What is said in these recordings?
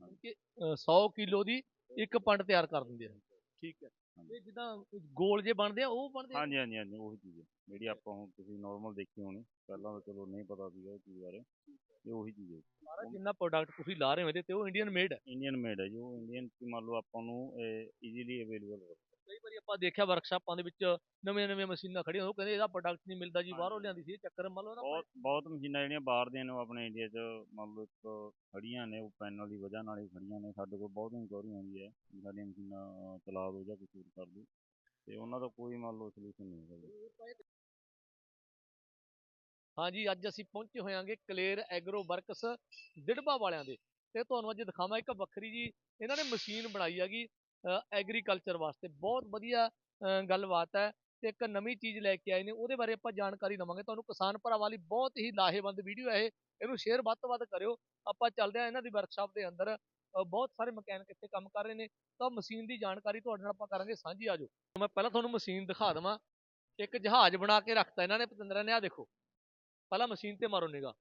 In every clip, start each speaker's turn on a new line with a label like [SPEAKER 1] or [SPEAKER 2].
[SPEAKER 1] ਹਾਂਜੀ।
[SPEAKER 2] ਕਿ 100 ਕਿਲੋ ਦੀ ਇੱਕ ਪੰਡ ਤਿਆਰ ਕਰ ਦਿੰਦੇ ਆ। ਠੀਕ ਹੈ। ਇਹ ਜਿੱਦਾਂ ਗੋਲ ਜੇ ਬਣਦੇ ਆ ਉਹ ਬਣਦੇ ਆ?
[SPEAKER 1] ਹਾਂਜੀ ਹਾਂਜੀ ਹਾਂਜੀ ਉਹੀ ਚੀਜ਼ ਹੈ। ਜਿਹੜੀ ਆਪਾਂ ਹੁਣ ਤੁਸੀਂ ਨਾਰਮਲ ਦੇਖੀ ਹੋਣੀ ਪਹਿਲਾਂ ਤਾਂ ਚਲੋ ਨਹੀਂ ਪਤਾ ਸੀਗਾ ਉਹ ਚੀਜ਼ ਬਾਰੇ। ਇਹ ਉਹੀ ਚੀਜ਼ ਹੈ।
[SPEAKER 2] ਸਾਰਾ ਜਿੰਨਾ ਪ੍ਰੋਡਕਟ ਤੁਸੀਂ ਲਾ ਰਹੇ ਹੋ ਇਹਦੇ ਤੇ? ਉਹ ਇੰਡੀਅਨ ਮੇਡ ਹੈ।
[SPEAKER 1] ਇੰਡੀਅਨ ਮੇਡ ਹੈ ਜੀ ਉਹ ਇੰਡੀਅਨ ਮੰਨ ਲਓ ਆਪਾਂ ਨੂੰ ਈਜ਼ੀਲੀ ਅਵੇਲੇਬਲ ਹੈ।
[SPEAKER 2] ਕਈ ਵਾਰੀ ਆਪਾਂ ਦੇਖਿਆ ਵਰਕਸ਼ਾਪਾਂ ਦੇ ਵਿੱਚ ਨਵੀਆਂ ਨਵੀਆਂ ਮਸ਼ੀਨਾਂ ਖੜੀਆਂ ਉਹ ਕਹਿੰਦੇ ਇਹਦਾ ਪ੍ਰੋਡਕਟ ਨਹੀਂ ਮਿਲਦਾ ਜੀ ਬਾਹਰੋਂ। ਲਿਆਂਦੀ ਸੀ ਇਹ ਚੱਕਰ ਮੰਨ ਲਓ ਨਾ
[SPEAKER 1] ਬਹੁਤ ਬਹੁਤ ਮਸ਼ੀਨਾਂ ਜਿਹੜੀਆਂ ਬਾਹਰ ਦੀਆਂ ਨੇ ਉਹ ਆਪਣੇ ਇੰਡੀਆ 'ਚ ਮੰਨ ਲਓ ਇੱਕ ਖੜੀਆਂ ਨੇ ਉਹ ਪੈਨਲ ਦੀ ਵਜ੍ਹਾ ਨਾਲ ਹੀ ਖੜੀਆਂ ਨੇ ਸਾਡੇ ਕੋਲ ਬਹੁਤ ਇਨਕੁਆਰੀ ਆਉਂਦੀ ਹੈ ਵੀ ਸਾਡੀਆਂ ਮਸ਼ੀਨਾਂ ਚਲਾ ਦਿਓ ਜਾਂ ਕੁਛ ਹੋਰ ਕਰ ਦਿਓ ਤੇ ਉਹਨਾਂ ਦਾ ਕੋਈ ਮੰਨ ਲਓ ਸੋਲੂਸ਼ਨ ਨਹੀਂ ਹੈਗਾ ਜੀ।
[SPEAKER 2] ਹਾਂਜੀ ਅੱਜ ਅਸੀਂ ਪਹੁੰਚੇ ਹੋਇਆਂਗੇ ਕਲੇਰ ਐਗਰੋ ਵਰਕਸ ਦਿੜਬਾ ਵਾਲਿਆਂ ਦੇ ਤੇ ਤੁਹਾਨੂੰ ਅੱਜ ਦਿਖਾਵਾਂ ਇੱਕ ਵੱਖਰੀ ਜੀ ਇਹਨਾਂ ਨੇ ਮਸ਼ੀਨ ਬਣਾਈ ਹੈਗੀ ਐਗਰੀਕਲਚਰ ਵਾਸਤੇ। ਬਹੁਤ ਵਧੀਆ ਗੱਲਬਾਤ ਹੈ ਤੇ ਇੱਕ ਨਵੀਂ ਚੀਜ਼ ਲੈ ਕੇ ਆਏ ਨੇ। ਉਹਦੇ ਬਾਰੇ ਆਪਾਂ ਜਾਣਕਾਰੀ ਦਵਾਂਗੇ। ਤੁਹਾਨੂੰ ਕਿਸਾਨ ਭਰਾਵਾਂ ਲਈ ਬਹੁਤ ਹੀ ਲਾਹੇਵੰਦ ਵੀਡੀਓ ਹੈ ਇਹ। ਇਹਨੂੰ ਸ਼ੇਅਰ ਵੱਧ ਤੋਂ ਵੱਧ ਕਰਿਓ। ਆਪਾਂ ਚੱਲਦੇ ਹਾਂ ਇਹਨਾਂ ਦੀ ਵਰਕਸ਼ਾਪ ਦੇ ਅੰਦਰ। ਬਹੁਤ ਸਾਰੇ ਮਕੈਨਿਕ ਇੱਥੇ ਕੰਮ ਕਰ ਰਹੇ ਨੇ। ਤਾਂ ਮਸ਼ੀਨ ਦੀ ਜਾਣਕਾਰੀ ਤੁਹਾਡੇ ਨਾਲ ਆਪਾਂ ਕਰਾਂਗੇ। ਸਾਂਝੀ ਆਜੋ ਮੈਂ ਪਹਿਲਾਂ ਤੁਹਾਨੂੰ ਮਸ਼ੀਨ ਦਿਖਾ ਦਵਾਂ। ਇੱਕ ਜਹਾਜ਼ ਬਣਾ ਕੇ ਰੱਖਤਾ ਇਹਨਾਂ ਨੇ। ਪਤੰਦਰਾਂ ਨੇ। ਆ ਦੇਖੋ। ਪਹਿਲਾਂ ਮਸ਼ੀਨ ਤੇ ਮਾਰੋ ਨਿਗਾ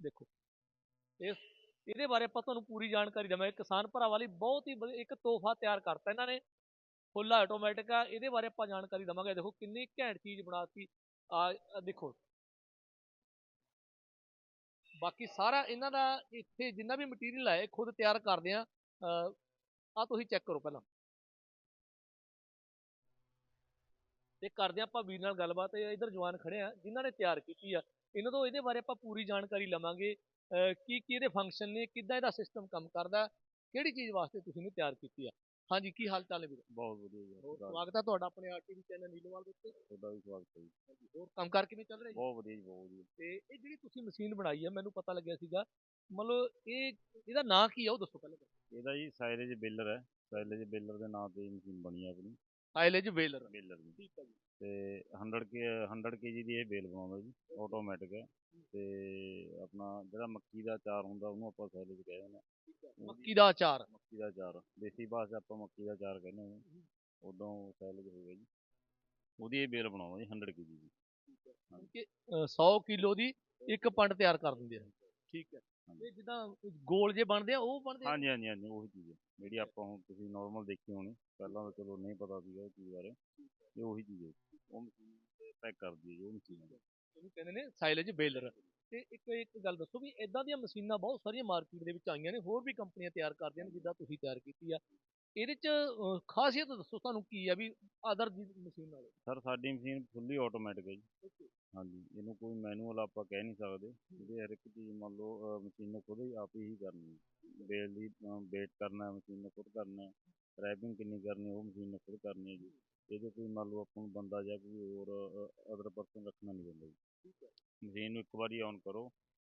[SPEAKER 2] ਦੇਖੋ। ਇਸ ਇਹਦੇ ਬਾਰੇ ਆਪਾਂ ਤੁਹਾਨੂੰ ਪੂਰੀ ਜਾਣਕਾਰੀ ਦੇਵਾਂਗੇ। ਕਿਸਾਨ ਭਰਾਵਾਂ ਲਈ ਬਹੁਤ ਹੀ ਵਧੀਆ ਇੱਕ ਤੋਹਫਾ ਤਿਆਰ ਕਰਤਾ ਇਹਨਾਂ ਨੇ। ਫੁੱਲ ਆਟੋਮੈਟਿਕ ਆ, ਇਹਦੇ ਬਾਰੇ ਆਪਾਂ ਜਾਣਕਾਰੀ ਦੇਵਾਂਗੇ। ਦੇਖੋ ਕਿੰਨੀ ਘੈਂਟ ਚੀਜ਼ ਬਣਾਤੀ। ਆ ਦੇਖੋ। ਬਾਕੀ ਸਾਰਾ ਇਹਨਾਂ ਦਾ ਇੱਥੇ ਜਿੰਨਾ ਵੀ ਮਟੀਰੀਅਲ ਹੈ ਇਹ ਖੁਦ ਤਿਆਰ ਕਰਦੇ ਆ। ਆ ਤੁਸੀਂ ਚੈੱਕ ਕਰੋ ਪਹਿਲਾਂ। ਤੇ ਕਰਦੇ ਹਾਂ ਆਪਾਂ ਵੀਰ ਨਾਲ ਗੱਲਬਾਤ। ਇਹ ਇਧਰ ਜਵਾਨ ਖੜੇ ਆ, ਜਿਨ੍ਹਾਂ ਨੇ ਤਿਆਰ ਕੀਤੀ ਆ। ਇਹਨਾਂ ਤੋਂ ਇਹਦੇ ਬਾਰੇ ਆਪਾਂ ਪੂਰੀ ਜਾਣਕਾਰੀ ਲਵਾਂਗੇ। ਕੀ ਕੀ ਇਹਦੇ ਫੰਕਸ਼ਨ ਨੇ ਕਿੱਦਾਂ ਇਹਦਾ ਸਿਸਟਮ ਕੰਮ ਕਰਦਾ ਕਿਹੜੀ ਚੀਜ਼ ਵਾਸਤੇ ਤੁਸੀਂ ਇਹਨੂੰ ਤਿਆਰ ਕੀਤੀ ਆ? ਹਾਂਜੀ ਕੀ ਹਾਲ ਚਾਲ ਹੈ ਵੀਰ?
[SPEAKER 1] ਬਹੁਤ ਵਧੀਆ ਜੀ
[SPEAKER 2] ਹੋਰ
[SPEAKER 1] ਤੁਹਾਡਾ
[SPEAKER 2] ਸਵਾਗਤ ਹੈ ਤੁਹਾਡਾ ਆਪਣੇ ਆਰਟੀਵੀ ਚੈਨਲ ਨੀਲੋਵਾਲ ਦੇ ਉੱਤੇ।
[SPEAKER 1] ਤੁਹਾਡਾ ਵੀ ਸਵਾਗਤ ਹੈ ਜੀ।
[SPEAKER 2] ਹਾਂਜੀ, ਹੋਰ ਕੰਮਕਾਰ ਕਿਵੇਂ ਚੱਲ ਰਿਹਾ ਜੀ?
[SPEAKER 1] ਬਹੁਤ ਵਧੀਆ ਜੀ ਬਹੁਤ ਵਧੀਆ।
[SPEAKER 2] ਤੇ ਇਹ ਜਿਹੜੀ ਤੁਸੀਂ ਮਸ਼ੀਨ ਬਣਾਈ ਆ ਮੈਨੂੰ ਪਤਾ ਲੱਗਿਆ ਸੀਗਾ ਮਤਲਬ ਇਹ ਇਹਦਾ ਨਾਂ ਕੀ ਆ ਉਹ ਦੱਸੋ ਪਹਿਲਾਂ।
[SPEAKER 1] ਇਹਦਾ ਜੀ ਸਾਇਰੇਜ ਬੇਲਰ ਹੈ। ਸਾਇਰੇਜ ਬੇਲਰ ਦੇ ਨਾਂ ਤੇ ਮਸ਼ੀਨ ਬਣੀ ਹੈ ਆਪਣੀ।
[SPEAKER 2] ਸਾਈਲੇਜ ਵੇਲਰ
[SPEAKER 1] ਬੇਲਰ ਦੀ।
[SPEAKER 2] ਠੀਕ ਹੈ ਜੀ
[SPEAKER 1] ਤੇ 100 ਕੇ 100 ਕੇਜੀ ਦੀ ਇਹ ਬੇਲ ਬਣਾਉਂਦਾ ਜੀ ਆਟੋਮੈਟਿਕ ਹੈ। ਤੇ ਆਪਣਾ ਜਿਹੜਾ ਮੱਕੀ ਦਾ ਅਚਾਰ ਹੁੰਦਾ ਉਹਨੂੰ ਆਪਾਂ ਸਾਇਰੇਜ ਕਹਿੰਦੇ
[SPEAKER 2] ਹੈ। ਮੱਕੀ ਦਾ ਅਚਾਰ।
[SPEAKER 1] ਮੱਕੀ ਦਾ ਅਚਾਰ। ਦੇਸੀ ਭਾਸ਼ਾ ਆਪਾਂ ਮੱਕੀ ਦਾ ਅਚਾਰ ਕਹਿੰਦੇ ਹਾਂ। ਉਦੋਂ ਸਾਇਰੇਜ ਹੋ ਗਿਆ ਜੀ। ਉਹਦੀ ਇਹ ਬੇਲ ਬਣਾਉਂਦਾ ਜੀ 100 ਕੇਜੀ ਦੀ।
[SPEAKER 2] ਕਿ 100 ਕਿਲੋ ਦੀ ਇੱਕ ਪੰਡ ਤਿਆਰ ਕਰ ਦਿੰਦੇ ਆ। ਠੀਕ ਹੈ। ਇਹ ਜਿੱਦਾਂ ਗੋਲ ਜੇ ਬਣਦੇ ਆ ਉਹ ਬਣਦੇ ਆ?
[SPEAKER 1] ਹਾਂਜੀ ਹਾਂਜੀ ਹਾਂਜੀ ਉਹੀ ਚੀਜ਼ ਹੈ ਜਿਹੜੀ ਆਪਾਂ ਹੁਣ ਤੁਸੀਂ ਨਾਰਮਲ ਦੇਖੀ ਹੋਣੀ ਪਹਿਲਾਂ ਤਾਂ ਚਲੋ ਨਹੀਂ ਪਤਾ ਸੀਗਾ ਉਹ ਚੀਜ਼ ਬਾਰੇ ਇਹ ਉਹੀ ਚੀਜ਼ ਹੈ ਉਹ ਮਸ਼ੀਨ ਤੇ ਪੈਕ ਕਰਦੀ ਹੈ ਜੀ ਉਹ ਮਸ਼ੀਨ
[SPEAKER 2] ਇਹਨੂੰ ਕਹਿੰਦੇ ਨੇ ਸਾਈਲੇਜ ਬੇਲਰ ਤੇ ਇੱਕ ਇੱਕ ਗੱਲ ਦੱਸੋ ਵੀ ਇਦਾਂ ਦੀਆਂ ਮਸ਼ੀਨਾਂ ਬਹੁਤ ਸਾਰੀਆਂ ਮਾਰਕੀਟ ਦੇ ਵਿੱਚ ਆਈਆਂ ਨੇ ਹੋਰ ਵੀ ਕੰਪਨੀਆਂ ਤਿਆਰ ਕਰਦੀਆਂ ਨੇ ਜਿੱਦਾਂ ਤੁਸੀਂ ਤਿਆਰ ਕੀਤੀ ਆ। ਇਹਦੇ ਚ ਅਹ, ਖਾਸੀਅਤ ਦੱਸੋ ਤੁਹਾਨੂੰ ਕੀ ਆ ਵੀ ਅਦਰ ਦੀ ਮਸ਼ੀਨ ਨਾਲੋਂ?
[SPEAKER 1] ਸਰ ਸਾਡੀ ਮਸ਼ੀਨ ਫੁੱਲੀ ਆਟੋਮੈਟਿਕ ਹੈ ਜੀ। ਹਾਂਜੀ ਇਹਨੂੰ ਕੋਈ ਮੈਨੂਅਲ ਆਪਾਂ ਕਹਿ ਨਹੀਂ ਸਕਦੇ। ਇਹਦੇ ਹਰ ਇੱਕ ਚੀਜ਼ ਮੰਨ ਲਓ ਅਹ ਮਸ਼ੀਨ ਨੇ ਖੁਦ ਹੀ ਆਪ ਹੀ ਕਰਨੀ ਹੈ। ਬੇਲ ਦੀ ਵੇਟ ਕਰਨਾ ਮਸ਼ੀਨ ਨੇ ਖੁਦ ਕਰਨਾ ਹੈ। ਰੈਪਿੰਗ ਕਿੰਨੀ ਕਰਨੀ ਉਹ ਮਸ਼ੀਨ ਨੇ ਖੁਦ ਕਰਨੀ ਹੈ ਜੀ। ਇਹਦੇ ਕੋਈ ਮੰਨ ਲਓ ਆਪਾਂ ਨੂੰ ਬੰਦਾ ਜਾਂ ਕੋਈ ਹੋਰ ਅਦਰ ਪਰਸਨ ਰੱਖਣਾ ਨਹੀਂ ਪੈਂਦਾ ਜੀ। ਮਸ਼ੀਨ ਨੂੰ ਇੱਕ ਵਾਰੀ ਔਨ ਕਰੋ।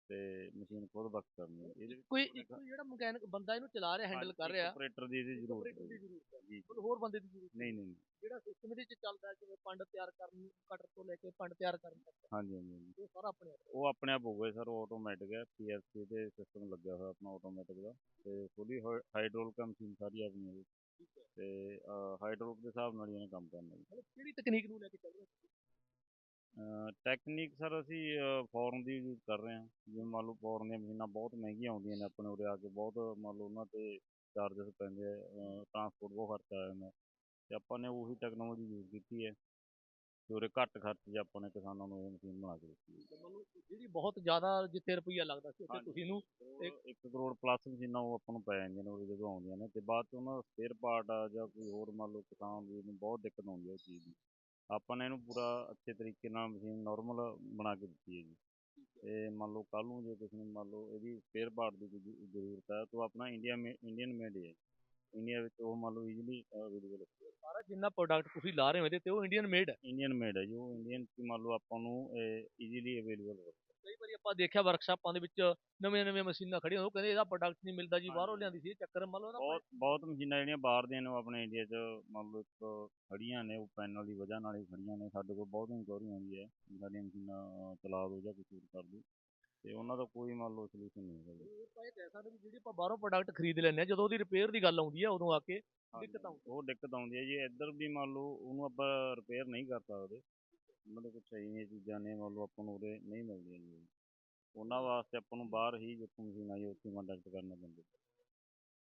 [SPEAKER 1] ਤੇ ਮਸ਼ੀਨ ਖੁਦ ਵਰਕ ਕਰਨੀ ਹੈ। ਇਹਦੇ ਵਿੱਚ
[SPEAKER 2] ਕੋਈ ਇੱਕ ਜਿਹੜਾ ਮਕੈਨਿਕ ਬੰਦਾ ਇਹਨੂੰ ਚਲਾ ਰਿਹਾ ਹੈਂਡਲ ਕਰ ਰਿਹਾ।
[SPEAKER 1] ਆਪਰੇਟਰ ਦੀ ਇਹਦੀ ਜ਼ਰੂਰਤ ਹੈ
[SPEAKER 2] ਦੀ
[SPEAKER 1] ਜੀ।
[SPEAKER 2] ਜ਼ਰੂਰਤ ਹੈ।
[SPEAKER 1] ਜੀ
[SPEAKER 2] ਕੋਈ ਹੋਰ ਬੰਦੇ ਦੀ ਜ਼ਰੂਰਤ
[SPEAKER 1] ਨਹੀਂ ਨਹੀਂ
[SPEAKER 2] ਜਿਹੜਾ ਸਿਸਟਮ ਇਹਦੇ ਚ ਚੱਲਦਾ ਜਿਵੇਂ ਪੰਡ ਤਿਆਰ ਕਰਨ ਕਟਰ ਤੋਂ ਲੈ ਕੇ ਪੰਡ ਤਿਆਰ ਕਰਨ ਤੱਕ।
[SPEAKER 1] ਹਾਂਜੀ ਹਾਂਜੀ ਹਾਂਜੀ।
[SPEAKER 2] ਇਹ ਸਾਰਾ ਆਪਣੇ ਆਪ
[SPEAKER 1] ਉਹ ਆਪਣੇ ਆਪ ਹੋਊਗਾ ਸਰ ਆਟੋਮੈਟਿਕ ਹੈ। ਪੀਐਲਸੀ ਦੇ ਸਿਸਟਮ ਲੱਗਿਆ ਹੋਇਆ ਆਪਣਾ ਆਟੋਮੈਟਿਕ ਦਾ। ਤੇ ਫੁੱਲੀ ਹਾਈਡ੍ਰੋਲਿਕ ਮਸ਼ੀਨ ਸਾਰੀ ਆਪਣੀ ਹੈ
[SPEAKER 2] ਹੈ।
[SPEAKER 1] ਤੇ ਹਾਈਡ੍ਰੋਲਿਕ ਦੇ ਹਿਸਾਬ ਨਾਲ ਹੀ ਇਹਨੇ ਕੰਮ ਕਰਨਾ ਜੀ।
[SPEAKER 2] ਮਤਲਬ ਕਿਹੜੀ ਤਕਨੀਕ ਨੂੰ ਲੈ ਕੇ ਚੱਲ ਹੋ
[SPEAKER 1] ਟੈਕਨੀਕ ਸਰ ਅਸੀਂ ਫੋਰਨ ਦੀ ਯੂਜ਼ ਕਰ ਰਹੇ ਹਾਂ। ਜਿਵੇਂ ਮੰਨ ਲਓ ਫੋਰਨ ਦੀਆਂ ਮਸ਼ੀਨਾਂ ਬਹੁਤ ਮਹਿੰਗੀਆਂ ਆਉਂਦੀਆਂ ਨੇ ਆਪਣੇ ਉਰੇ ਆ ਕੇ ਬਹੁਤ ਮੰਨ ਲਓ ਉਹਨਾਂ ਤੇ ਚਾਰਜਸ ਪੈਂਦੇ ਆ ਟਰਾਂਸਪੋਰਟ ਬਹੁਤ ਖਰਚਾ ਆ ਜਾਂਦਾ ਤੇ ਆਪਾਂ ਨੇ ਉਹੀ ਟੈਕਨੋਲੋਜੀ ਯੂਜ਼ ਕੀਤੀ ਹੈ। ਤੇ ਉਰੇ ਘੱਟ ਖਰਚ 'ਚ ਆਪਾਂ ਨੇ ਕਿਸਾਨਾਂ ਨੂੰ ਇਹ ਮਸ਼ੀਨ ਬਣਾ ਕੇ ਦਿੱਤੀ ਹੈ।
[SPEAKER 2] ਜਿਹੜੀ ਬਹੁਤ ਜ਼ਿਆਦਾ ਜਿੱਥੇ ਰੁਪਈਆ ਲੱਗਦਾ ਸੀ ਉੱਥੇ
[SPEAKER 1] ਹਾਂਜੀ।
[SPEAKER 2] ਤੁਸੀਂ ਇਹਨੂੰ
[SPEAKER 1] ਉਹ ਇੱਕ ਕਰੋੜ ਪਲੱਸ ਮਸ਼ੀਨਾਂ ਉਹ ਆਪਾਂ ਨੂੰ ਪੈ ਜਾਂਦੀਆਂ ਨੇ ਉਰੇ ਜਦੋਂ ਆਉਂਦੀਆਂ ਨੇ। ਤੇ ਬਾਅਦ 'ਚ ਉਹਨਾਂ ਦਾ ਸਪੇਅਰ ਪਾਰਟ ਆ ਜਾਂ ਕੋਈ ਹੋਰ ਮੰਨ ਲਓ ਕਿਸਾਨ ਵੀਰ ਨੂੰ ਬਹੁਤ ਦਿੱਕਤ ਆਉਂਦੀ ਹੈ ਉਸ ਚੀਜ਼ ਦੀ। ਆਪਾਂ ਨੇ ਇਹਨੂੰ ਪੂਰਾ ਅੱਛੇ ਤਰੀਕੇ ਨਾਲ ਮਸ਼ੀਨ ਨਾਰਮਲ ਬਣਾ ਕੇ ਦਿੱਤੀ ਹੈ ਜੀ। ਤੇ ਮੰਨ ਲਓ ਕੱਲ੍ਹ ਨੂੰ ਜੇ ਕਿਸੇ ਨੂੰ ਮੰਨ ਲਓ ਇਹਦੀ ਸਪੇਅਰ ਪਾਰਟ ਦੀ ਕੋਈ ਜ਼ਰੂਰਤ ਹੈ, ਤਾਂ ਆਪਣਾ ਇੰਡੀਆ ਮੇ ਇੰਡੀਅਨ ਮੇਡ ਹੈ। ਇੰਡੀਆ ਵਿੱਚ ਉਹ ਮੰਨ ਲਓ ਈਜ਼ੀਲੀ ਅਵੇਲੇਬਲ
[SPEAKER 2] ਸਾਰਾ ਜਿੰਨਾ ਪ੍ਰੋਡਕਟ ਤੁਸੀਂ ਲਾ ਰਹੇ ਹੋ ਇਹਦੇ ਤੇ ਉਹ ਇੰਡੀਅਨ ਮੇਡ ਹੈ।
[SPEAKER 1] ਇੰਡੀਅਨ ਮੇਡ ਹੈ ਜੀ ਉਹ ਇੰਡੀਅਨ ਮੰਨ ਲਓ ਆਪਾਂ ਨੂੰ ਈਜ਼ੀਲੀ ਅਵੇਲੇਬਲ ਹੈ।
[SPEAKER 2] ਕਈ ਵਾਰੀ ਆਪਾਂ ਦੇਖਿਆ ਵਰਕਸ਼ਾਪਾਂ ਦੇ ਵਿੱਚ ਨਵੀਆਂ ਨਵੀਆਂ ਮਸ਼ੀਨਾਂ ਖੜੀਆਂ ਉਹ ਕਹਿੰਦੇ ਇਹਦਾ ਪ੍ਰੋਡਕਟ ਨਹੀਂ ਮਿਲਦਾ ਜੀ ਬਾਹਰੋਂ। ਲਿਆਂਦੀ ਸੀ ਇਹ ਚੱਕਰ ਮੰਨ ਲਓ
[SPEAKER 1] ਬਹੁਤ ਬਹੁਤ ਮਸ਼ੀਨਾਂ ਜਿਹੜੀਆਂ ਬਾਹਰ ਦੀਆਂ ਨੇ ਉਹ ਆਪਣੇ ਇੰਡੀਆ 'ਚ ਮੰਨ ਲਓ ਇੱਕ ਖੜੀਆਂ ਨੇ ਉਹ ਪੈਨਲ ਦੀ ਵਜ੍ਹਾ ਨਾਲ ਹੀ ਖੜੀਆਂ ਨੇ ਸਾਡੇ ਕੋਲ ਬਹੁਤ ਇਨਕੁਆਰੀ ਆਉਂਦੀ ਹੈ ਸਾਡੀਆਂ ਮਸ਼ੀਨਾਂ ਚਲਾ ਦਿਓ ਜਾਂ ਕੁਛ ਹੋਰ ਕਰ ਦਿਓ ਤੇ ਉਹਨਾਂ ਦਾ ਕੋਈ ਮੰਨ ਲਓ ਸੋਲੂਸ਼ਨ ਨਹੀਂ ਹੈਗਾ ਜੀ।
[SPEAKER 2] ਆਪਾਂ ਇਹ ਕਹਿ ਸਕਦੇ ਵੀ ਜਿਹੜੀ ਆਪਾਂ ਬਾਹਰੋਂ ਪ੍ਰੋਡਕਟ ਖਰੀਦ ਲੈਂਦੇ ਆ ਜਦੋਂ ਉਹਦੀ ਰਿਪੇਅਰ ਦੀ ਗੱਲ ਆਉਂਦੀ ਹੈ ਉਦੋਂ ਆ ਕੇ ਦਿੱਕਤ ਆਉਂਦੀ
[SPEAKER 1] ਉਹ ਦਿੱਕਤ ਆਉਂਦੀ ਹੈ ਜੀ। ਇੱਧਰ ਵੀ ਮੰਨ ਲਓ ਉਹਨੂੰ ਆਪਾਂ ਰਿਪੇਅਰ ਨਹੀਂ ਕਰ ਸਕਦੇ। ਉਹਨਾਂ ਦੇ ਕੁਛ ਚਾਹੀਦੀਆਂ ਚੀਜ਼ਾਂ ਨੇ ਮੰਨ ਲਓ ਆਪਾਂ ਨੂੰ ਉਰੇ ਨਹੀਂ ਮਿਲਦੀਆਂ ਜੀ। ਉਹਨਾਂ ਵਾਸਤੇ ਆਪਾਂ ਨੂੰ ਬਾਹਰ ਹੀ ਜਿੱਥੋਂ ਮਸ਼ੀਨ ਆਈ ਉੱਥੇ ਕੰਟੈਕਟ ਕਰਨਾ ਪੈਂਦਾ।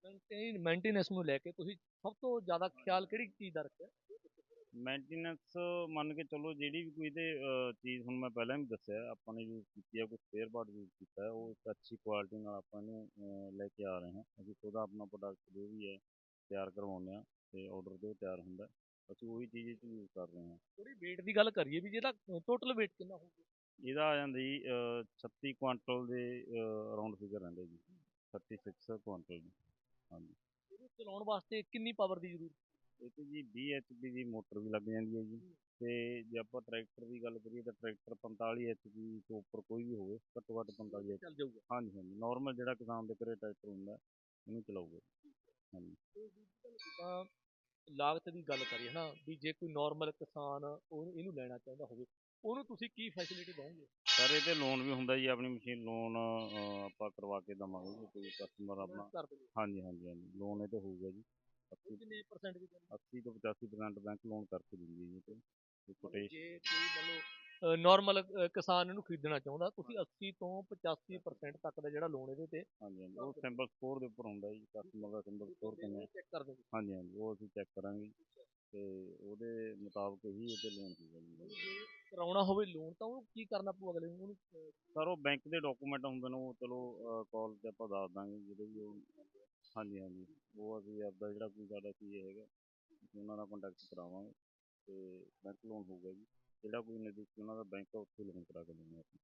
[SPEAKER 2] ਮੇਨਟੇਨ ਮੇਨਟੇਨੈਂਸ ਨੂੰ ਲੈ ਕੇ ਤੁਸੀਂ ਸਭ ਤੋਂ ਜ਼ਿਆਦਾ ਖਿਆਲ ਕਿਹੜੀ ਚੀਜ਼ ਦਾ ਰੱਖਿਆ?
[SPEAKER 1] ਮੇਨਟੇਨੈਂਸ ਮੰਨ ਕੇ ਚੱਲੋ ਜਿਹੜੀ ਵੀ ਕੋਈ ਅਹ, ਚੀਜ਼ ਹੁਣ ਮੈਂ ਪਹਿਲਾਂ ਵੀ ਦੱਸਿਆ ਆਪਾਂ ਨੇ ਯੂਜ਼ ਕੀਤੀ ਹੈ ਕੋਈ ਸਪੇਅਰ ਪਾਰਟ ਯੂਜ਼ ਕੀਤਾ ਹੈ ਉਹ ਇੱਕ ਅੱਛੀ ਕੁਆਲਿਟੀ ਨਾਲ ਆਪਾਂ ਅਹ, ਲੈ ਕੇ ਆ ਰਹੇ ਹਾਂ। ਅਸੀਂ ਖੁਦ ਆਪਣਾ ਪ੍ਰੋਡਕਟ ਜੋ ਵੀ ਹੈ ਤਿਆਰ ਕਰਵਾਉਂਦੇ ਹਾਂ ਤੇ ਆਰਡਰ ਤੇ ਤਿਆਰ ਹੁੰਦਾ ਹੈ। ਅਸੀਂ ਉਹੀ ਚੀਜ਼ ਯੂਜ਼ ਕਰ ਰਹੇ ਹਾਂ।
[SPEAKER 2] ਥੋੜੀ weight ਦੀ ਗੱਲ ਕਰੀਏ ਵੀ ਜਿਹਦਾ ਟੋਟਲ weight ਕਿੰਨਾ ਹੋਊਗਾ?
[SPEAKER 1] ਇਹਦਾ ਆ ਜਾਂਦਾ ਜੀ ਅਹ, 36 ਕੁਆਂਟਲ ਦੇ ਅਰਾਊਂਡ ਫਿਗਰ ਰਹਿੰਦਾ ਜੀ। 36 ਕੁਆਂਟਲ ਜੀ। ਹਾਂਜੀ।
[SPEAKER 2] ਇਹਨੂੰ ਚਲਾਉਣ ਵਾਸਤੇ ਕਿੰਨੀ ਪਾਵਰ ਦੀ ਜ਼ਰੂਰਤ?
[SPEAKER 1] ਇਹ 'ਚ ਜੀ 20 ਐਚਪੀ ਦੀ ਮੋਟਰ ਵੀ ਲੱਗ ਜਾਂਦੀ ਹੈ ਜੀ। ਤੇ ਜੇ ਆਪਾਂ ਟਰੈਕਟਰ ਦੀ ਗੱਲ ਕਰੀਏ ਤਾਂ ਟਰੈਕਟਰ 45 ਐਚਪੀ ਤੋਂ ਉੱਪਰ ਕੋਈ ਵੀ ਹੋਵੇ ਘੱਟੋ ਘੱਟ 45 ਐਚ
[SPEAKER 2] ਚੱਲ ਜਾਊਗਾ।
[SPEAKER 1] ਹਾਂਜੀ ਹਾਂਜੀ। ਨਾਰਮਲ ਜਿਹੜਾ ਕਿਸਾਨ ਦੇ ਘਰੇ ਟਰੈਕਟਰ ਹੁੰਦਾ ਇਹਨੂੰ ਚਲਾਊਗਾ। ਹਾਂਜੀ।
[SPEAKER 2] ਤਾਂ ਲਾਗਤ ਦੀ ਗੱਲ ਕਰੀਏ ਨਾ ਵੀ ਜੇ ਕੋਈ ਨਾਰਮਲ ਕਿਸਾਨ ਉਹ ਇਹਨੂੰ ਲੈਣਾ ਚਾਹੁੰਦਾ ਹੋਵੇ ਉਹਨੂੰ ਤੁਸੀਂ ਕੀ ਫੈਸਿਲਿਟੀ ਦਵੋਗੇ?
[SPEAKER 1] ਸਰ ਇਹ ਤੇ ਲੋਨ ਵੀ ਹੁੰਦਾ ਜੀ ਆਪਣੀ ਮਸ਼ੀਨ ਲੋਨ ਆਪਾਂ ਕਰਵਾ ਕੇ ਦਵਾਂਗੇ ਕੋਈ ਕਸਟਮਰ ਆਪਣਾ। ਹਾਂਜੀ ਹਾਂਜੀ ਹਾਂਜੀ। ਲੋਨ ਇਹ ਤੇ ਹੋਊਗਾ ਜੀ। 80
[SPEAKER 2] ਕਿੰਨੇ ਪਰਸੈਂਟ ਦੀ ਦਿੰਦੇ?
[SPEAKER 1] 80 ਤੋਂ 85% ਬੈਂਕ ਲੋਨ ਕਰਕੇ ਦਿੰਦੀ ਹੈ ਜੀ ਤੇ ਕੋਟੇਸ਼ਨ
[SPEAKER 2] ਜੇ ਕੋਈ ਮੰਨ ਨਾਰਮਲ ਕਿਸਾਨ ਇਹਨੂੰ ਖਰੀਦਣਾ ਚਾਹੁੰਦਾ ਤੁਸੀਂ 80 ਤੋਂ 85% ਤੱਕ ਦਾ ਜਿਹੜਾ ਲੋਨ ਇਹਦੇ ਤੇ
[SPEAKER 1] ਹਾਂਜੀ ਹਾਂਜੀ ਉਹ ਸਿੰਬਲ ਸਕੋਰ ਦੇ ਉੱਪਰ ਹੁੰਦਾ ਜੀ ਕਸਟਮਰ ਦਾ ਸਿੰਬਲ ਸਕੋਰ ਕਿੰਨਾ।
[SPEAKER 2] ਚੈੱਕ ਕਰ ਦਿੰਦੇ
[SPEAKER 1] ਹਾਂਜੀ ਹਾਂਜੀ ਉਹ ਅਸੀਂ ਚੈੱਕ ਕਰਾਂਗੇ ਤੇ ਉਹਦੇ ਮੁਤਾਬਕ ਹੀ ਇਹ ਤੇ ਲੋਨ ਹੋਊਗਾ
[SPEAKER 2] ਜੀ। ਕਰਾਉਣਾ ਹੋਵੇ ਲੋਨ ਤਾਂ ਉਹਨੂੰ ਕੀ ਕਰਨਾ ਪਊ ਅਗਲੇ ਨੂੰ? ਉਹਨੂੰ
[SPEAKER 1] ਸਰ ਉਹ ਬੈਂਕ ਦੇ ਡਾਕੂਮੈਂਟ ਹੁੰਦੇ ਨੇ ਉਹ ਚਲੋ ਕਾਲ ਤੇ ਆਪਾਂ ਦੱਸ ਦਾਂਗੇ ਜਿਹੜੇ ਵੀ ਉਹ ਹਾਂਜੀ ਹਾਂਜੀ। ਉਹ ਅਸੀਂ ਆਪਦਾ ਜਿਹੜਾ ਕੋਈ ਸਾਡਾ ਕੀ ਹੈਗਾ, ਅਸੀਂ ਉਹਨਾਂ ਨਾਲ ਕੰਟੈਕਟ ਕਰਾਵਾਂਗੇ ਤੇ ਬੈਂਕ ਲੋਨ ਹੋਊਗਾ ਜੀ। ਜਿਹੜਾ ਕੋਈ ਨਜ਼ਦੀਕੀ ਉਹਨਾਂ ਦਾ ਬੈਂਕ ਆ, ਉੱਥੇ ਲੋਨ ਕਰਾ ਕੇ ਦੇਣਾ ਆਪਾਂ।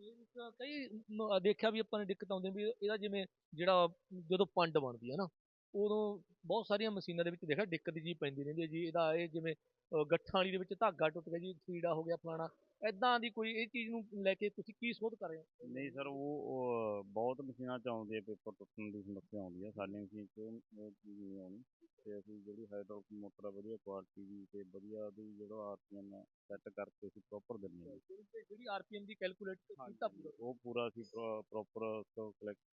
[SPEAKER 2] ਇਹ ਕਈ ਮ- ਦੇਖਿਆ ਵੀ ਆਪਾਂ ਨੇ ਦਿੱਕਤ ਆਉਂਦੀ ਵੀ ਇਹਦਾ ਜਿਵੇਂ ਜਿਹੜਾ ਜਦੋਂ ਪੰਡ ਬਣਦੀ ਹੈ ਨਾ, ਉਦੋਂ ਬਹੁਤ ਸਾਰੀਆਂ ਮਸ਼ੀਨਾਂ ਦੇ ਵਿੱਚ ਦੇਖਿਆ, ਦਿੱਕਤ ਜੀ ਪੈਂਦੀ ਰਹਿੰਦੀ ਹੈ ਜੀ। ਇਹਦਾ ਇਹ ਜਿਵੇਂ ਅਹ ਗੱਠਾਂ ਵਾਲੀ ਦੇ ਵਿੱਚ ਧਾਗਾ ਟੁੱਟ ਗਿਆ ਜੀ, ਕੀੜਾ ਹੋ ਗਿਆ ਫਲਾਣਾ। ਐਦਾਂ ਦੀ ਕੋਈ ਇਹ ਚੀਜ਼ ਨੂੰ ਲੈ ਕੇ ਤੁਸੀਂ ਕੀ ਸੋਧ ਕਰ ਰਹੇ ਹੋ?
[SPEAKER 1] ਨਹੀਂ ਸਰ ਉਹ ਉਹ ਬਹੁਤ ਮਸ਼ੀਨਾਂ ਚ ਆਉਂਦੀ ਹੈ ਪੇਪਰ ਟੁੱਟਣ ਦੀ ਸਮੱਸਿਆ ਆਉਂਦੀ ਹੈ ਸਾਡੀ ਮਸ਼ੀਨ 'ਚ ਉਹ ਉਹ ਚੀਜ਼ ਨਹੀਂ ਆਉਣੀ ਤੇ ਅਸੀਂ ਜਿਹੜੀ ਹਾਈਡ੍ਰੋਲਿਕ ਮੋਟਰ ਆ ਵਧੀਆ ਕੁਆਲਿਟੀ ਦੀ ਤੇ ਵਧੀਆ ਉਹਦੀ ਜਿਹੜਾ ਆਰਪੀਐਮ ਸੈੱਟ ਕਰਕੇ ਅਸੀਂ ਪ੍ਰੋਪਰ ਦਿੰਦੇ ਹਾਂ।
[SPEAKER 2] ਤੇ ਜਿਹੜੀ ਆਰਪੀਐਮ ਦੀ ਕੈਲਕੂਲੇਟ ਕੀਤਾ ਪੂਰਾ?
[SPEAKER 1] ਉਹ ਪੂਰਾ ਅਸੀਂ ਪ੍ਰੋਪਰ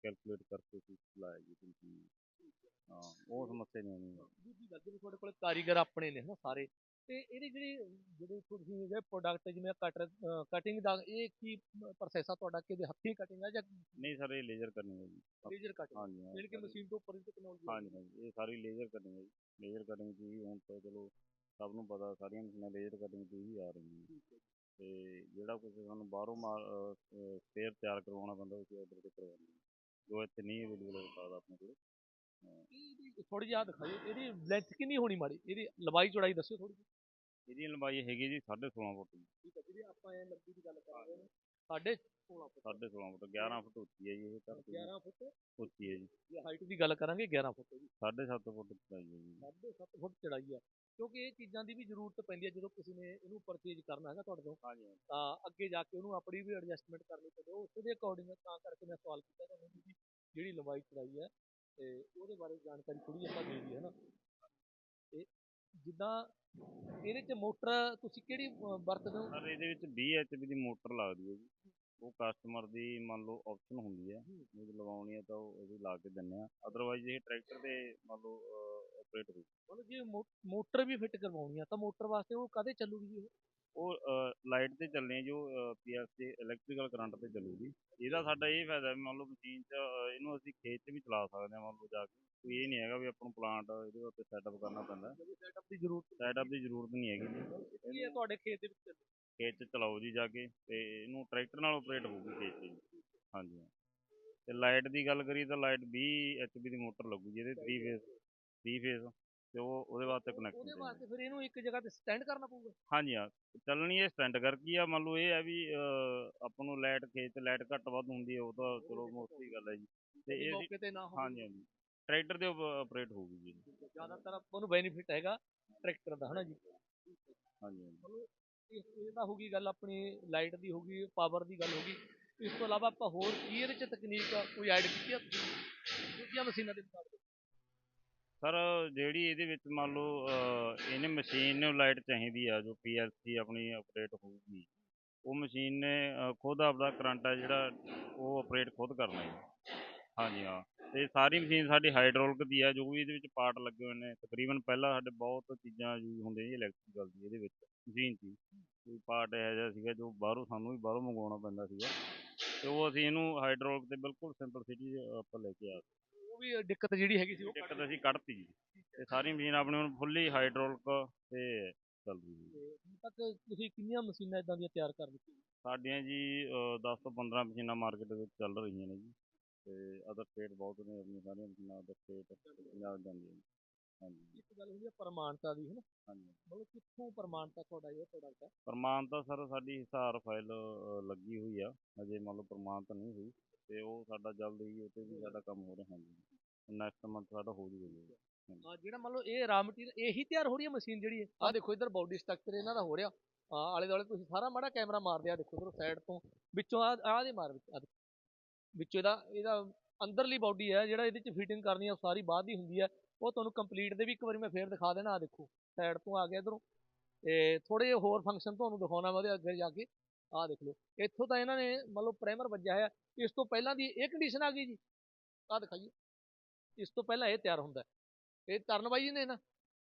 [SPEAKER 1] ਕੈਲਕੂਲੇਟ ਕਰਕੇ ਅਸੀਂ ਲਾਇਆ ਜੀ ਮਸ਼ੀਨ ਨੂੰ। ਹਾਂ। ਉਹ ਸਮੱਸਿਆ ਨਹੀਂ ਆਉਣੀ
[SPEAKER 2] ਦੂਜੀ ਗੱਲ ਜਿਵੇਂ ਤੁਹਾਡੇ ਕੋਲ ਕਾਰੀਗਰ ਆਪਣੇ ਨੇ ਹਨਾ ਸਾਰੇ ਤੇ ਇਹਦੀ ਜਿਹੜੀ ਜਿਹੜੇ ਤੁਸੀਂ ਜਿਹੜੇ ਪ੍ਰੋਡਕਟ ਜਿਵੇਂ ਕਟਰ ਕਟਿੰਗ ਦਾ ਇਹ ਕੀ ਪ੍ਰੋਸੈਸ ਆ ਤੁਹਾਡਾ? ਕਿਹਦੇ ਹੱਥੀਂ ਕਟਿੰਗ ਆ ਜਾਂ
[SPEAKER 1] ਨਹੀਂ ਸਰ ਇਹ ਲੇਜ਼ਰ ਕਰਨੀ ਹੈ ਜੀ।
[SPEAKER 2] ਲੇਜ਼ਰ ਕਟਿੰਗ
[SPEAKER 1] ਹਾਂਜੀ ਹਾਂ
[SPEAKER 2] ਜਿਹੜੀ ਕਿ ਮਸ਼ੀਨ ਤੋਂ ਉੱਪਰ ਦੀ ਟੈਕਨੋਲੋਜੀ
[SPEAKER 1] ਹਾਂਜੀ ਹਾਂਜੀ ਇਹ ਸਾਰੀ ਲੇਜ਼ਰ ਕਟਿੰਗ ਹੈ ਜੀ। ਲੇਜ਼ਰ ਕਟਿੰਗ ਦੀ ਹੁਣ ਤਾਂ ਚਲੋ ਸਭ ਨੂੰ ਪਤਾ ਸਾਰੀਆਂ ਮਸ਼ੀਨਾਂ ਲੇਜ਼ਰ ਕਟਿੰਗ ਦੀ ਹੀ ਆ ਰਹੀਆਂ ਨੇ ਤੇ ਜਿਹੜਾ ਕੁਝ ਸਾਨੂੰ ਬਾਹਰੋਂ ਮਾਲ ਸਪੇਅਰ ਤਿਆਰ ਕਰਵਾਉਣਾ ਪੈਂਦਾ ਉਹ ਅਸੀਂ ਆਰਡਰ ਤੇ ਕਰਵਾਉਂਦੇ ਹਾਂ। ਜੋ ਇੱਥੇ ਨਹੀਂ ਅਵੇਲੇਬਲ ਹੋ ਸਕਦਾ ਆਪਣੇ ਕੋਲ
[SPEAKER 2] ਥੋੜੀ ਜਿਹੀ ਦਿਖਾਇਓ ਇਹਦੀ ਲੈਂਥ ਕਿੰਨੀ ਹੋਣੀ ਮਾੜੀ? ਇਹਦੀ ਲੰਬਾਈ ਚੌੜਾਈ ਦੱਸਿਓ ਥੋੜੀ ਜਿਹੀ।
[SPEAKER 1] ਇਹਦੀ ਲੰਬਾਈ ਹੈਗੀ ਜੀ 16.5 ਫੁੱਟ ਦੀ
[SPEAKER 2] ਠੀਕ ਹੈ ਜਿਹੜੀ ਆਪਾਂ ਇਹ ਲੰਬੀ ਦੀ ਗੱਲ ਕਰ ਰਹੇ ਹਾਂ। ਸਾਡੇ 16 ਫੁੱਟ।
[SPEAKER 1] 16.5 ਫੁੱਟ 11 ਫੁੱਟ ਉੱਚੀ ਹੈ ਜੀ ਇਹ ਧਰਤੀ
[SPEAKER 2] 11 ਫੁੱਟ?
[SPEAKER 1] ਉੱਚੀ ਹੈ ਜੀ।
[SPEAKER 2] ਦੀ ਹਾਈਟ ਦੀ ਗੱਲ ਕਰਾਂਗੇ 11 ਫੁੱਟ ਦੀ
[SPEAKER 1] 7.5 ਫੁੱਟ ਚੜਾਈ ਹੈ ਜੀ।
[SPEAKER 2] 7.5 ਫੁੱਟ ਚੜਾਈ ਆ ਕਿਉਂਕਿ ਇਹ ਚੀਜ਼ਾਂ ਦੀ ਵੀ ਜ਼ਰੂਰਤ ਪੈਂਦੀ ਹੈ ਜਦੋਂ ਕਿਸੇ ਨੇ ਇਹਨੂੰ ਪਰਚੇਜ ਕਰਨਾ ਹੈਗਾ ਤੁਹਾਡੇ ਤੋਂ ਤਾਂ ਅੱਗੇ ਜਾ ਕੇ ਉਹਨੂੰ ਆਪਣੀ ਵੀ ਐਡਜਸਟਮੈਂਟ ਕਰਨੀ ਪੈਂਦੀ ਹੈ ਉਸ ਦੇ ਅਕੋਰਡਿੰਗ ਤਾਂ ਕਰਕੇ ਮੈਂ ਸਵਾਲ ਕੀਤਾ ਤੁਹਾਨੂੰ ਜਿਹੜੀ ਲੰਬਾਈ ਚੜਾਈ ਹੈ ਤੇ ਉਹਦੇ ਬਾਰੇ ਜਾਣਕਾਰੀ ਥੋੜੀ ਆਪਾਂ ਦੇ ਦਈਏ ਹਨਾ? ਤੇ ਜਿੱਦਾਂ ਇਹਦੇ 'ਚ ਮੋਟਰ ਤੁਸੀਂ ਕਿਹੜੀ ਅਹ, ਵਰਤਦੇ ਹੋ?
[SPEAKER 1] ਸਰ ਇਹਦੇ ਵਿੱਚ 20 ਐਚਪੀ ਦੀ ਮੋਟਰ ਲੱਗਦੀ ਹੈ ਜੀ। ਉਹ ਕਸਟਮਰ ਦੀ ਮੰਨ ਲਓ ਆਪਸ਼ਨ ਹੁੰਦੀ ਹੈ। ਜੇ ਲਗਾਉਣੀ ਹੈ ਤਾਂ ਉਹ ਅਸੀਂ ਲਾ ਕੇ ਦਿੰਨੇ ਆ ਅਦਰਵਾਈਜ਼ ਇਹ ਟਰੈਕਟਰ ਤੇ ਮੰਨ ਲਓ ਆਪਰੇਟ ਹੋ
[SPEAKER 2] ਮਤਲਬ ਜੇ ਮੋ- ਮੋਟਰ ਵੀ ਫਿੱਟ ਕਰਵਾਉਣੀ ਆ ਤਾਂ ਮੋਟਰ ਵਾਸਤੇ ਉਹ ਕਦੇ ਚੱਲੂਗੀ ਜੀ ਉਹ?
[SPEAKER 1] ਉਹ ਲਾਈਟ ਤੇ ਚੱਲਣੀ ਹੈ ਜੋ ਪੀਐਸਸੀ ਇਲੈਕਟ੍ਰੀਕਲ ਕਰੰਟ ਤੇ ਚੱਲੂਗੀ। ਇਹਦਾ ਸਾਡਾ ਇਹ ਫਾਇਦਾ ਵੀ ਮੰਨ ਲਓ ਮਸ਼ੀਨ 'ਚ ਅਹ, ਇਹਨੂੰ ਅਸੀਂ ਖੇਤ 'ਚ ਵੀ ਚਲਾ ਸਕਦੇ ਹਾਂ ਮੰਨ ਲਓ ਜਾ ਕੇ। ਕੋਈ ਇਹ ਨਹੀਂ ਹੈਗਾ ਵੀ ਆਪਾਂ ਨੂੰ ਪਲਾਂਟ ਇਹਦੇ ਉੱਤੇ ਸੈਟਅਪ ਕਰਨਾ ਪੈਂਦਾ।
[SPEAKER 2] ਸੈਟਅਪ ਦੀ ਜ਼ਰੂਰਤ
[SPEAKER 1] ਸੈਟਅਪ ਦੀ ਜ਼ਰੂਰਤ ਨਹੀਂ ਹੈਗੀ ਜੀ।
[SPEAKER 2] ਇਹ ਤੁਹਾਡੇ ਖੇਤ ਦੇ ਵਿੱਚ ਚੱਲੂ।
[SPEAKER 1] ਖੇਤ 'ਚ ਚਲਾਓ ਜੀ ਜਾ ਕੇ ਤੇ ਇਹਨੂੰ ਟਰੈਕਟਰ ਨਾਲ ਆਪਰੇਟ ਹੋਊਗੀ ਖੇਤ 'ਚ ਜੀ ਹਾਂਜੀ ਹਾਂ। ਤੇ ਲਾਈਟ ਦੀ ਗੱਲ ਕਰੀਏ ਤਾਂ ਲਾਈਟ 20 ਐਚਪੀ ਦੀ ਮੋਟਰ ਲੱਗੂ ਜਿਹਦੇ 3 ਫੇਸ 3 ਫੇਸ ਤੇ ਉਹ ਉਹਦੇ ਵਾਸਤੇ ਕਨੈਕਟ
[SPEAKER 2] ਉਹਦੇ ਵਾਸਤੇ ਫਿਰ ਇਹਨੂੰ ਇੱਕ ਜਗ੍ਹਾ ਤੇ ਸਟੈਂਡ ਕਰਨਾ ਪਊਗਾ?
[SPEAKER 1] ਹਾਂਜੀ ਹਾਂ। ਚੱਲਣੀ ਇਹ ਸਟੈਂਡ ਕਰਕੇ ਆ। ਮੰਨ ਲਓ ਇਹ ਹੈ ਵੀ ਅਹ, ਆਪਾਂ ਨੂੰ ਲਾਈਟ ਖੇਤ ਲਾਈਟ ਘੱਟ ਵੱਧ ਹੁੰਦੀ ਹੈ ਉਹ ਤਾਂ ਚਲੋ ਮੋਸਟਲੀ ਗੱਲ ਹੈ ਜੀ। ਤੇ
[SPEAKER 2] ਇਹ
[SPEAKER 1] ਇਹ
[SPEAKER 2] ਮੌਕੇ ਤੇ ਨਾ ਹੋਵੇ।
[SPEAKER 1] ਹਾਂਜੀ ਹਾਂਜੀ। ਟਰੈਕਟਰ ਦੇ ਆਪਰੇਟ ਹੋਊਗੀ ਜੀ
[SPEAKER 2] ਜ਼ਿਆਦਾਤਰ ਆਪਾਂ ਨੂੰ ਬੈਨੀਫਿਟ ਹੈਗਾ ਟਰੈਕਟਰ ਦਾ ਹਨਾ ਜੀ?
[SPEAKER 1] ਹਾਂਜੀ ਹਾਂਜੀ।
[SPEAKER 2] ਇਹ ਇਹ ਤਾਂ ਹੋ ਗਈ ਗੱਲ ਆਪਣੀ ਲਾਈਟ ਦੀ ਹੋ ਗਈ ਪਾਵਰ ਦੀ ਗੱਲ ਹੋ ਗਈ। ਇਸ ਤੋਂ ਇਲਾਵਾ ਆਪਾਂ ਹੋਰ ਕੀ ਇਹਦੇ ਚ ਤਕਨੀਕ ਕੋਈ ਐਡ ਕੀਤੀ ਆ ਦੂਜੀਆਂ ਮਸ਼ੀਨਾਂ ਦੇ ਮੁਕਾਬਲੇ?
[SPEAKER 1] ਸਰ ਜਿਹੜੀ ਇਹਦੇ ਵਿੱਚ ਮੰਨ ਲਓ ਅਹ, ਇਹਨੇ ਮਸ਼ੀਨ ਨੂੰ ਲਾਈਟ ਚਾਹੀਦੀ ਆ ਜੋ ਪੀਐਲਸੀ ਆਪਣੀ ਆਪਰੇਟ ਹੋਊਗੀ ਉਹ ਮਸ਼ੀਨ ਨੇ ਅਹ, ਖੁਦ ਆਪਦਾ ਕਰੰਟ ਆ ਜਿਹੜਾ ਉਹ ਆਪਰੇਟ ਖੁਦ ਕਰਨਾ ਹੈ ਹਾਂਜੀ ਹਾਂ ਤੇ ਸਾਰੀ ਮਸ਼ੀਨ ਸਾਡੀ ਹਾਈਡ੍ਰੋਲਿਕ ਦੀ ਆ ਜੋ ਵੀ ਇਹਦੇ ਵਿੱਚ ਪਾਰਟ ਲੱਗੇ ਹੋਏ ਨੇ ਤਕਰੀਬਨ ਪਹਿਲਾਂ ਸਾਡੇ ਬਹੁਤ ਚੀਜ਼ਾਂ ਯੂਜ਼ ਹੁੰਦੀਆਂ ਜੀ ਇਲੈਕਟ੍ਰੀਕਲ ਦੀ ਇਹਦੇ ਵਿੱਚ ਮਸ਼ੀਨ 'ਚ ਹੀ। ਕੋਈ ਪਾਰਟ ਇਹੋ ਜਿਹਾ ਸੀਗਾ ਜੋ ਬਾਹਰੋਂ ਸਾਨੂੰ ਵੀ ਬਾਹਰੋਂ ਮੰਗਵਾਉਣਾ ਪੈਂਦਾ ਸੀਗਾ ਤੇ ਉਹ ਅਸੀਂ ਇਹਨੂੰ ਹਾਈਡ੍ਰੋਲਿਕ ਤੇ ਬਿਲਕੁਲ ਸਿੰਪਲ ਸਿਟੀ ਆਪਾਂ ਲੈ ਕੇ ਆ ਗਏ।
[SPEAKER 2] ਵੀ ਦਿੱਕਤ ਜਿਹੜੀ ਹੈਗੀ ਸੀ ਉਹ ਕੱਢ
[SPEAKER 1] ਦਿੱਕਤ ਅਸੀਂ ਕੱਢਤੀ ਜੀ। ਤੇ ਸਾਰੀ ਮਸ਼ੀਨ ਆਪਣੀ ਹੁਣ ਫੁੱਲੀ ਹਾਈਡ੍ਰੋਲਿਕ ਤੇ ਚੱਲ ਰਹੀ ਹੈ
[SPEAKER 2] ਹੁਣ ਤੱਕ ਤੁਸੀਂ ਕਿੰਨੀਆਂ ਮਸ਼ੀਨਾਂ ਇਦਾਂ ਦੀਆਂ ਤਿਆਰ ਕਰ ਦਿੱਤੀਆਂ?
[SPEAKER 1] ਸਾਡੀਆਂ ਜੀ 10 ਤੋਂ 15 ਮਸ਼ੀਨਾਂ ਮਾਰਕੀਟ ਵਿੱਚ ਚੱਲ ਰਹੀਆਂ ਨੇ ਜੀ। ਤੇ ਅਦਰ ਸਟੇਟ ਬਹੁਤ ਨੇ ਆਪਣੀਆਂ ਸਾਰੀਆਂ ਮਸ਼ੀਨਾਂ ਅਦਰ ਸਟੇਟ ਪੰਜਾਬ ਜਾਂਦੀਆਂ ਨੇ। ਹਾਂਜੀ।
[SPEAKER 2] ਇੱਕ ਗੱਲ ਹੁੰਦੀ ਹੈ ਪ੍ਰਮਾਣਤਾ ਦੀ ਹੈ ਨਾ
[SPEAKER 1] ਹਾਂਜੀ।
[SPEAKER 2] ਮਤਲਬ ਕਿੱਥੋਂ ਪ੍ਰਮਾਣਤਾ ਤੁਹਾਡਾ ਇਹ ਪ੍ਰੋਡਕਟ ਹੈ
[SPEAKER 1] ਪ੍ਰਮਾਣ ਤਾਂ ਸਰ ਸਾਡੀ ਹਿਸਾਰ ਫਾਈਲ ਲੱਗੀ ਹੋਈ ਆ। ਹਜੇ ਮੰਨ ਲਓ ਪ੍ਰਮਾਣ ਤਾਂ ਨਹੀਂ ਹੋਈ। ਤੇ ਉਹ ਸਾਡਾ ਜਲਦ ਹੀ ਉੱਤੇ ਵੀ ਸਾਡਾ ਕੰਮ ਹੋ ਰਿਹਾ ਹਾਂਜੀ। ਨੈਕਸਟ ਮੰਥ ਸਾਡਾ ਹੋ ਜੂਗਾ ਜੀ।
[SPEAKER 2] ਆ ਜਿਹੜਾ ਮੰਨ ਲਓ ਇਹ ਰਾ ਮਟੀਰੀਅਲ ਇਹੀ ਤਿਆਰ ਹੋ ਰਹੀ ਹੈ ਮਸ਼ੀਨ ਜਿਹੜੀ ਹੈ? ਆ ਦੇਖੋ ਇਧਰ ਬਾਡੀ ਸਟਰਕਚਰ ਇਹਨਾਂ ਦਾ ਹੋ ਰਿਹਾ। ਆ ਆਲੇ ਦੁਆਲੇ ਤੁਸੀਂ ਸਾਰਾ ਮਾੜਾ ਕੈਮਰਾ ਮਾਰਦੇ ਆ ਦੇਖੋ ਇਧਰ ਸਾਈਡ ਤੋਂ। ਵਿੱਚੋਂ ਆ ਆ ਦੇ ਮਾਰ ਵਿੱਚ ਇਹਦਾ ਇਹਦਾ ਅੰਦਰਲੀ ਬਾਡੀ ਹੈ ਜਿਹੜਾ ਇਹਦੇ ਚ ਫਿਟਿੰਗ ਕਰਨੀ ਆ ਸਾਰੀ ਬਾਅਦ ਦੀ ਹੁੰਦੀ ਹੈ। ਉਹ ਤੁਹਾਨੂੰ ਕੰਪਲੀਟ ਦੇ ਵੀ ਇੱਕ ਵਾਰੀ ਮੈਂ ਫੇਰ ਦਿਖਾ ਦੇਣਾ ਆ ਦੇਖੋ। ਸਾਈਡ ਤੋਂ ਆ ਗਿਆ ਇਧਰੋਂ। ਤੇ ਥੋੜੇ ਜਿਹੇ ਹੋਰ ਫੰਕਸ਼ਨ ਤੁਹਾਨੂੰ ਦਿਖਾਉਣਾ ਮੈਂ ਉਹਦੇ ਅੱਗੇ ਜਾ ਕੇ। ਆਹ ਦੇਖ ਲਓ, ਇੱਥੋਂ ਤਾਂ ਇਹਨਾਂ ਨੇ ਮਤਲਬ ਲਓ ਪ੍ਰਾਈਮਰ ਵੱਜਿਆ ਹੋਇਆ, ਇਸ ਤੋਂ ਪਹਿਲਾਂ ਦੀ ਇਹ ਕੰਡੀਸ਼ਨ ਆ ਗਈ ਜੀ। ਆਹ ਦਿਖਾਈਏ, ਇਸ ਤੋਂ ਪਹਿਲਾਂ ਇਹ ਤਿਆਰ ਹੁੰਦਾ। ਇਹ ਤਰਨਬਾਈ ਜੀ ਨੇ ਨਾ,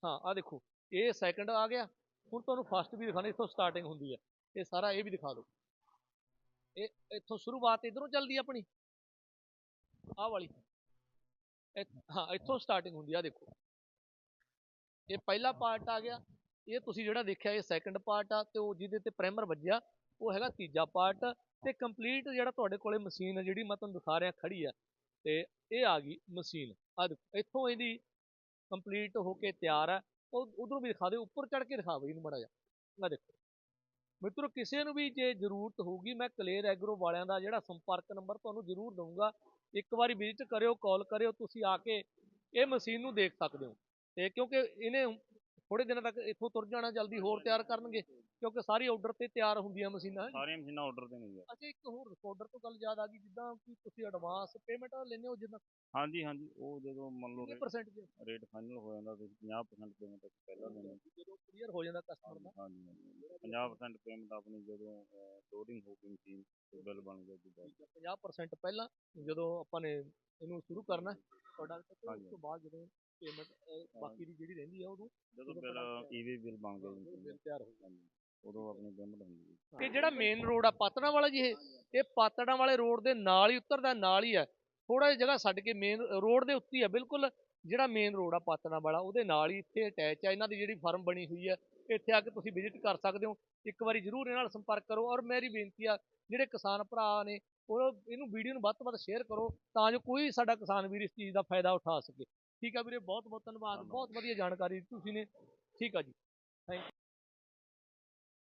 [SPEAKER 2] ਹਾਂ, ਆਹ ਦੇਖੋ, ਇਹ ਸੈਕੰਡ ਆ ਗਿਆ, ਹੁਣ ਤੁਹਾਨੂੰ ਫਸਟ ਵੀ ਦਿਖਾਣਾ ਇੱਥੋਂ ਸਟਾਰਟਿੰਗ ਹੁੰਦੀ ਹੈ ਇਹ ਸਾਰਾ ਇਹ ਵੀ ਦਿਖਾ ਦਿਓ। ਇਹ ਇੱਥੋਂ ਸ਼ੁਰੂਆਤ ਇਧਰੋਂ ਚੱਲਦੀ ਆਪਣੀ। ਆਹ ਵਾਲੀ। ਹਾਂ, ਇੱਥੋਂ ਸਟਾਰਟਿੰਗ ਹੁੰਦੀ ਆ ਦੇਖੋ। ਇਹ ਪਹਿਲਾ ਪਾਰਟ ਆ ਗਿਆ, ਇਹ ਤੁਸੀਂ ਜਿਹੜਾ ਦੇਖਿਆ, ਇਹ ਸੈਕੰਡ ਪਾਰਟ ਆ, ਤੇ ਉਹ ਜਿਹਦੇ ਤੇ ਪ੍ਰਾਈਮਰ ਵੱਜਿਆ ਉਹ ਹੈਗਾ ਤੀਜਾ ਪਾਰਟ ਤੇ ਕੰਪਲੀਟ ਜਿਹੜਾ ਤੁਹਾਡੇ ਕੋਲੇ ਮਸ਼ੀਨ ਹੈ ਜਿਹੜੀ ਮੈਂ ਤੁਹਾਨੂੰ ਦਿਖਾ ਰਿਹਾ ਖੜੀ ਆ, ਤੇ ਇਹ ਆ ਗਈ ਮਸ਼ੀਨ ਆ ਇੱਥੋਂ ਇਹਦੀ ਕੰਪਲੀਟ ਹੋ ਕੇ ਤਿਆਰ ਹੈ ਉਹ ਉਧਰੋਂ ਵੀ ਦਿਖਾ ਦਿਓ, ਉੱਪਰ ਚੜ ਕੇ ਦਿਖਾ ਬਈ ਇਹਨੂੰ ਮੜਾ ਜਾ ਆ ਦੇਖੋ। ਮਿੱਤਰੋ, ਕਿਸੇ ਨੂੰ ਵੀ ਜੇ ਜ਼ਰੂਰਤ ਹੋਊਗੀ, ਮੈਂ ਕਲੇਰ ਐਗਰੋ ਵਾਲਿਆਂ ਦਾ ਜਿਹੜਾ ਸੰਪਰਕ ਨੰਬਰ ਤੁਹਾਨੂੰ ਜ਼ਰੂਰ ਦਊਂਗਾ। ਇੱਕ ਵਾਰੀ ਵਿਜ਼ਿਟ ਕਰਿਓ ਕਾਲ ਕਰਿਓ, ਤੁਸੀਂ ਆ ਕੇ ਇਹ ਮਸ਼ੀਨ ਨੂੰ ਦੇਖ ਸਕਦੇ ਹੋ। ਤੇ ਕਿਉਂਕਿ ਇਹਨੇ ਥੋੜੇ ਦਿਨਾਂ ਤੱਕ ਇੱਥੋਂ ਤੁਰ ਜਾਣਾ, ਜਲਦੀ ਹੋਰ ਤਿਆਰ ਕਰਨਗੇ। ਕਿਉਂਕਿ ਸਾਰੀ ਆਰਡਰ ਤੇ ਤਿਆਰ ਹੁੰਦੀਆਂ ਮਸ਼ੀਨਾਂ
[SPEAKER 1] ਸਾਰੀਆਂ ਮਸ਼ੀਨਾਂ ਆਰਡਰ ਤੇ ਨੇ ਜੀ।
[SPEAKER 2] ਅੱਛਾ ਇੱਕ ਹੋਰ ਰਿਕਾਰਡਰ ਤੋਂ ਗੱਲ ਯਾਦ ਆ ਗਈ ਜਿੱਦਾਂ ਕਿ ਤੁਸੀਂ ਐਡਵਾਂਸ ਪੇਮੈਂਟ ਲੈਂਦੇ ਹੋ ਜਿੱਦਾਂ?
[SPEAKER 1] ਹਾਂਜੀ ਹਾਂਜੀ ਉਹ ਜਦੋਂ ਮੰਨ ਲਓ
[SPEAKER 2] ਕਿੰਨੇ ਪਰਸੈਂਟ ਜੇ?
[SPEAKER 1] ਰੇਟ ਫਾਈਨਲ ਹੋ ਜਾਂਦਾ ਤੁਸੀਂ 50% ਪੇਮੈਂਟ ਪਹਿਲਾਂ ਦੇਣੀ
[SPEAKER 2] ਜਦੋਂ ਕਲੀਅਰ ਹੋ ਜਾਂਦਾ ਕਸਟਮਰ ਦਾ।
[SPEAKER 1] ਹਾਂਜੀ ਹਾਂਜੀ 50% ਪੇਮੈਂਟ ਆਪਣੀ ਜਦੋਂ ਲੋਡਿੰਗ ਹੋ ਗਈ ਮਸ਼ੀਨ ਤੇ ਬਿੱਲ ਬਣ ਗਿਆ ਜੀ ਬਾਅਦ
[SPEAKER 2] 50% ਪਹਿਲਾਂ ਜਦੋਂ ਆਪਾਂ ਨੇ ਇਹਨੂੰ ਸ਼ੁਰੂ ਕਰਨਾ ਪ੍ਰੋਡਕਟ ਤੇ ਉਸ। ਤੋਂ ਬਾਅਦ ਜਦੋਂ ਪੇਮੈਂਟ ਬਾਕੀ ਦੀ ਜਿਹੜੀ ਰਹਿੰਦੀ ਆ ਉਦੋਂ
[SPEAKER 1] ਜਦੋਂ
[SPEAKER 2] ਜਦੋਂ
[SPEAKER 1] ਬਿੱਲ ਈਵੀ ਬਿੱਲ ਬਣ ਗਿਆ ਜੀ।
[SPEAKER 2] ਤਿਆਰ ਹੋ
[SPEAKER 1] ਦਾ, ਹਾਂਜੀ, ਉਦੋਂ ਆਪਣੀ ਹੁੰਦੀ ਹੈ
[SPEAKER 2] ਤੇ ਜਿਹੜਾ ਮੇਨ ਰੋਡ ਆ ਪਾਤੜਾਂ ਵਾਲਾ ਜੀ ਇਹ ਇਹ ਪਾਤੜਾਂ ਵਾਲੇ ਰੋਡ ਦੇ ਨਾਲ ਹੀ ਉਤਰਦਾ ਨਾਲ ਹੀ ਆ ਥੋੜਾ ਜਿਹਾ ਜਗ੍ਹਾ ਛੱਡ ਕੇ ਮੇਨ ਰੋਡ ਦੇ ਉੱਤੇ ਹੀ ਆ ਬਿਲਕੁਲ ਜਿਹੜਾ ਮੇਨ ਰੋਡ ਆ ਪਾਤੜਾਂ ਵਾਲਾ ਉਹਦੇ ਨਾਲ ਹੀ ਇੱਥੇ ਅਟੈਚ ਆ। ਇਹਨਾਂ ਦੀ ਜਿਹੜੀ ਫਰਮ ਬਣੀ ਹੋਈ ਆ ਇੱਥੇ ਆ ਕੇ ਤੁਸੀਂ ਵਿਜ਼ਿਟ ਕਰ ਸਕਦੇ ਹੋ। ਇੱਕ ਵਾਰੀ ਜਰੂਰ ਇਹਨਾਂ ਨਾਲ ਸੰਪਰਕ ਕਰੋ ਔਰ ਮੇਰੀ ਬੇਨਤੀ ਆ ਜਿਹੜੇ ਕਿਸਾਨ ਭਰਾ ਨੇ ਉਹ ਇਹਨੂੰ ਵੀਡੀਓ ਨੂੰ ਵੱਧ ਤੋਂ ਵੱਧ ਸ਼ੇਅਰ ਕਰੋ ਤਾਂ ਜੋ ਕੋਈ ਸਾਡਾ ਕਿਸਾਨ ਵੀਰ ਇਸ ਚੀਜ਼ ਦਾ ਫਾਇਦਾ ਉਠਾ ਸਕੇ। ਠੀਕ ਆ ਵੀਰੇ ਬਹੁਤ ਬਹੁਤ ਧੰਨਵਾਦ। ਬਹੁਤ ਵਧੀਆ ਜਾਣਕਾਰੀ ਤੁਸੀਂ ਨੇ। ਠੀਕ ਆ ਜੀ। ਥੈਂਕ